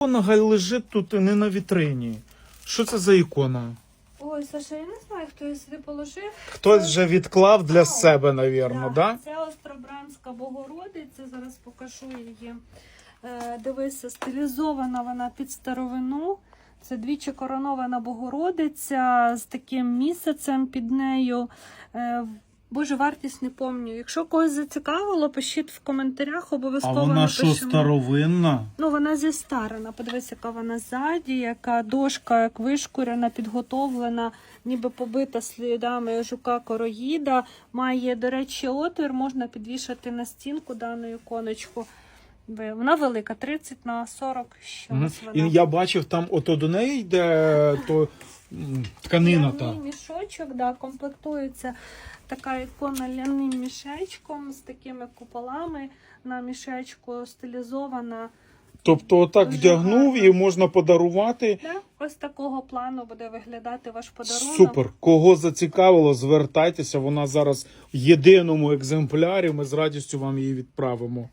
Ікона лежить тут не на вітрині. Що це за ікона? Ой, Саша, я не знаю, хто її сюди положив. Хтось вже відклав для себе, навірно, да? Це Остробранська Богородиця. Зараз покажу її. Е, дивися, стилізована вона під старовину. Це двічі коронована Богородиця з таким місяцем під нею. Е, Боже, вартість не пам'ятаю. Якщо когось зацікавило, пишіть в коментарях, А обов'язково вона що старовинна? Ну, вона зістарена. Подивись, яка вона ззаді, яка дошка, як вишкурена, підготовлена, ніби побита слідами жука короїда. Має, до речі, отвір, можна підвішати на стінку дану іконочку. Вона велика, 30 на 40 Мгм. щось вона. І я бачив, там ото до неї йде то, м, тканина та. Ляний мішочок, да, комплектується така ікона ляним мішечком з такими куполами. На мішечку стилізована. Тобто отак вдягнув і можна подарувати. Да, ось такого плану буде виглядати ваш подарунок. Супер. Кого зацікавило, звертайтеся. Вона зараз в єдиному екземплярі. Ми з радістю вам її відправимо.